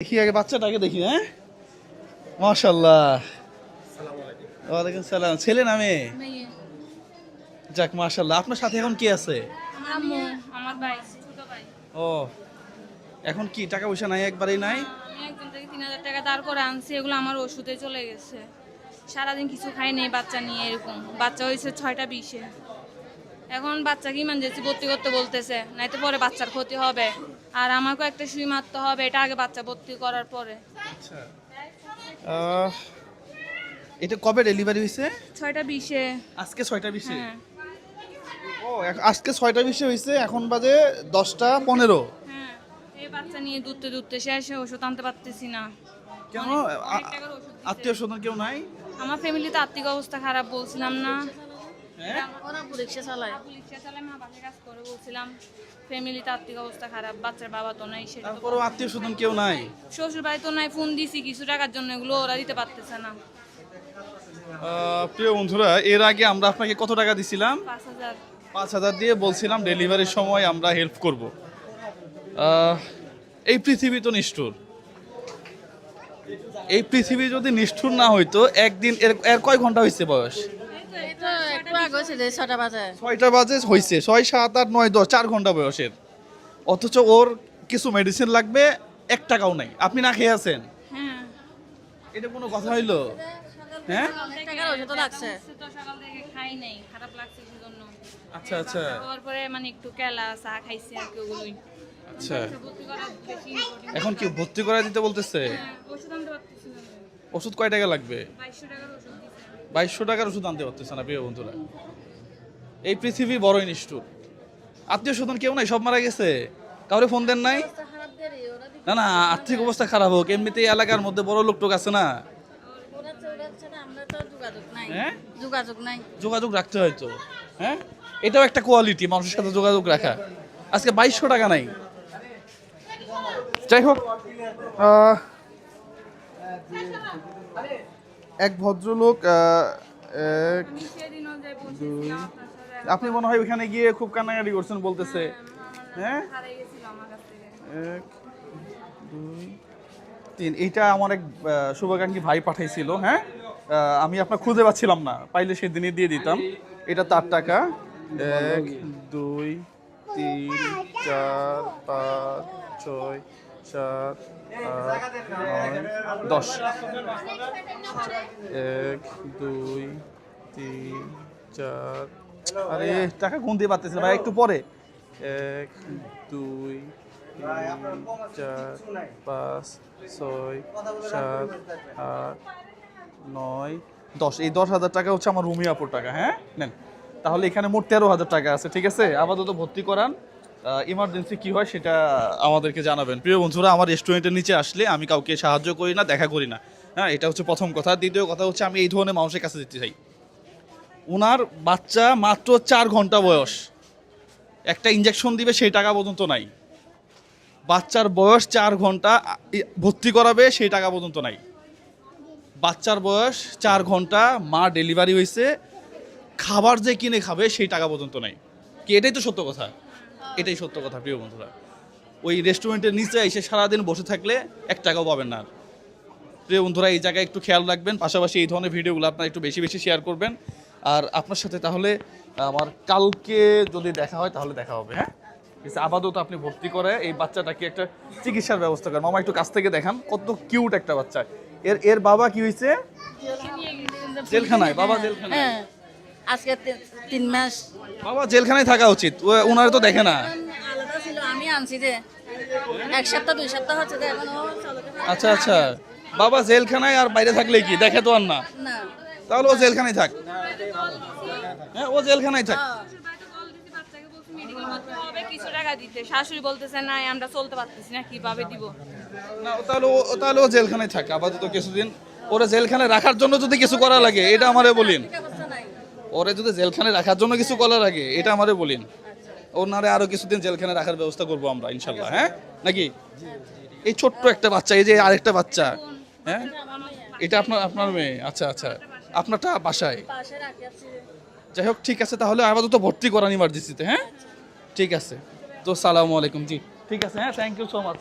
দেখি আগে বাচ্চাটাকে দেখি হ্যাঁ? মাশাল্লাহ ওয়ালাইকুম সালাম। ছেলে না মেয়ে? মেয়ে। যাক মাশাল্লাহ আপনার সাথে এখন কি আছে? আমার আম্মু আমার ভাই ছোট ভাই। ও এখন কি টাকা পয়সা নাই একবারেই নাই? তিন হাজার টাকা দাঁড় করে আনছি এগুলো আমার ওষুধে চলে গেছে। সারাদিন কিছু খাই নেই বাচ্চা নিয়ে এরকম। বাচ্চা হয়েছে ছয়টা বিশে। এখন বাচ্চাকে ইমার্জেন্সি ভর্তি করতে বলতেছে নাইতো পরে বাচ্চার ক্ষতি হবে। আর আমাকেও একটা সুই মারতে হবে এটা আগে বাচ্চা ভর্তি করার পরে। আচ্ছা। আহ, এটা কবে ডেলিভারি হয়েছে? ছয়টা বিশে। আজকে ছয়টা বিশে? হ্যাঁ। ও এখ- আজকে ছয়টা বিশে হয়েছে এখন বাজে দশটা পনেরো। হ্যাঁ এই বাচ্চা নিয়ে দুধতে দূরতে শেষে ওষুধ আনতে পারতেছি না। কেন? অনেক- অনেক টাকার ওষুধ দিছে। আত্মীয় স্বজন কেউ নাই? আমার ফ্যামিলিতে আর্থিক অবস্থা খারাপ বলছিলাম না। ওরা রিক্সা চালায়। রিক্সা চালায় মা বাসে কাজ করে বলছিলাম ফ্যামিলিতে আর্থিক অবস্থা খারাপ বাচ্চার বাবা তো নাই সেটা তো আত্মীয় স্বজন কেউ নাই? শ্বশুর বাড়ি তো নাই ফোন দিছি কিছু টাকার জন্য এগুলো ওরা দিতে পারতেছে না। প্রিয় বন্ধুরা এর আগে আমরা আপনাকে কত টাকা দিছিলাম? পাঁচ হাজার। পাঁচ হাজার দিয়ে বলছিলাম ডেলিভারির সময় আমরা হেল্প করব। এই পৃথিবী তো নিষ্ঠুর। এই পৃথিবী যদি নিষ্ঠুর না হইতো একদিন এর এর কয় ঘণ্টা হয়েছে বয়স? একটু যে ছটা বাজে। ছয়টা বাজে হয়েছে ছয় সাত আট নয় দশ চার ঘণ্টা বয়সের। অথচ ওর কিছু মেডিসিন লাগবে এক টাকাও নাই। আপনি না খেয়ে আছেন? হ্যাঁ। এটা কোনো কথা হইল? হ্যাঁ? ওষুধ লাগছে তো সকাল থেকে খাই নাই খারাপ লাগছে। সেজন্য আচ্ছা আচ্ছা। পরে মানে একটু কেলা চা খাইছি আর কি ওগুলোই আচ্ছা। এখন কি ভর্তি করা দিতে বলতেছে? হ্যাঁ, ওষুধ কয় টাকা লাগবে? দিছে বাইশশো টাকার ওষুধ আনতে পারতেছে না প্রিয় বন্ধুরা। এই পৃথিবী বড়ই নিষ্ঠুর। আত্মীয় স্বজন কেউ নাই, সব মারা গেছে। কাউরে ফোন দেন নাই? না না, আর্থিক অবস্থা খারাপ হোক, এমনিতেই এলাকার মধ্যে বড় লোক টোক আছে না? তো হ্যাঁ? যোগাযোগ রাখতে হয়তো হ্যাঁ? এটাও একটা কোয়ালিটি মানুষের সাথে যোগাযোগ রাখা। আজকে বাইশশো টাকা নাই। যাই হোক এক ভদ্রলোক এক সাথে আপনি মনে হয় ওখানে গিয়ে খুব কান্নাকাটি করছেন বলতেছে। হ্যাঁ? এক, দুই, তিন। এইটা আমার এক শুভাকাঙ্ক্ষী ভাই পাঠাইছিল হ্যাঁ? আমি আপনার খুঁজে পাচ্ছিলাম না। পাইলে সেদিনই দিয়ে দিতাম। এটা তার টাকা। এক, দুই, তিন, চার, পাঁচ, ছয় সাত আট, দশ। এক, দুই, তিন, চার। আরে, টাকা গুন দিয়ে পারতেছিল ভাই, একটু পরে। এক, দুই, তিন, চার, পাঁচ, ছয়, সাত, আট, নয়, দশ। এই দশ হাজার টাকা হচ্ছে আমার রুমিয়াপুর টাকা হ্যাঁ? নেন। তাহলে এখানে মোট তেরো হাজার টাকা আছে, ঠিক আছে? আপাতত ভর্তি করান। ইমার্জেন্সি কি হয় সেটা আমাদেরকে জানাবেন। প্রিয় বন্ধুরা, আমার রেস্টুরেন্টের নিচে আসলে আমি কাউকে সাহায্য করি না, দেখা করি না। হ্যাঁ এটা হচ্ছে প্রথম কথা। দ্বিতীয় কথা হচ্ছে আমি এই ধরনের মানুষের কাছে যেতে চাই। ওনার বাচ্চা মাত্র চার ঘণ্টা বয়স। একটা ইঞ্জেকশন দিবে, সেই টাকা পর্যন্ত নাই। বাচ্চার বয়স চার ঘণ্টা ভর্তি করাবে, সেই টাকা পর্যন্ত নাই। বাচ্চার বয়স চার ঘণ্টা, মা ডেলিভারি হয়েছে খাবার যে কিনে খাবে, সেই টাকা পর্যন্ত নাই। কি, এটাই তো সত্য কথা। এটাই সত্য কথা প্রিয় বন্ধুরা। ওই রেস্টুরেন্টের নিচে এসে সারাদিন বসে থাকলে এক টাকাও পাবেন না আর। প্রিয় বন্ধুরা এই জায়গায় একটু খেয়াল রাখবেন। পাশাপাশি এই ধরনের ভিডিওগুলো আপনারা একটু বেশি বেশি শেয়ার করবেন। আর আপনার সাথে তাহলে আমার কালকে যদি দেখা হয় তাহলে দেখা হবে হ্যাঁ? আপাতত আপনি ভর্তি করে এই বাচ্চাটাকে একটা চিকিৎসার ব্যবস্থা করেন। মামা একটু কাছ থেকে দেখান কত কিউট একটা বাচ্চা। এর এর বাবা কি হয়েছে? জেলখানায় বাবা জেলখানায়। হ্যাঁ। আজকে তিন মাস। বাবা জেলখানায় থাকা উচিত। ওনারা তো দেখে না। আলাদা ছিল আমি আনছি যে। এক সপ্তাহ দুই সপ্তাহ হচ্ছে যে এখন ও আচ্ছা আচ্ছা। বাবা জেলখানায় আর বাইরে থাকলে কি? দেখে তো আর না। তাহলে ও জেলখানায় থাক। হ্যাঁ ও জেলখানায় থাক। কিছু টাকা দিতে শাশুড়ি বলতেছে না আমরা চলতে পারতেছি না কীভাবে দিব না তাহলে ও তাহলে ও জেলখানায় থাকে। আপাতত কিছুদিন। ওরা জেলখানায় রাখার জন্য যদি কিছু করা লাগে এটা আমারে বলিন। ওরে যদি জেলখানায় রাখার জন্য কিছু করার আগে এটা আমারে বলিন। ওনারে আরও কিছুদিন জেলখানে রাখার ব্যবস্থা করব আমরা ইনশাল্লাহ হ্যাঁ? নাকি? এই ছোট্ট একটা বাচ্চা এই যে আরেকটা বাচ্চা হ্যাঁ? এটা আপনার আপনার মেয়ে আচ্ছা আচ্ছা। আপনারটা বাসায়? যাই হোক ঠিক আছে তাহলে আপাতত ভর্তি করান ইমার্জেন্সিতে হ্যাঁ? ঠিক আছে। তো সালামু আলাইকুম জি। ঠিক আছে হ্যাঁ থ্যাংক ইউ সো মাচ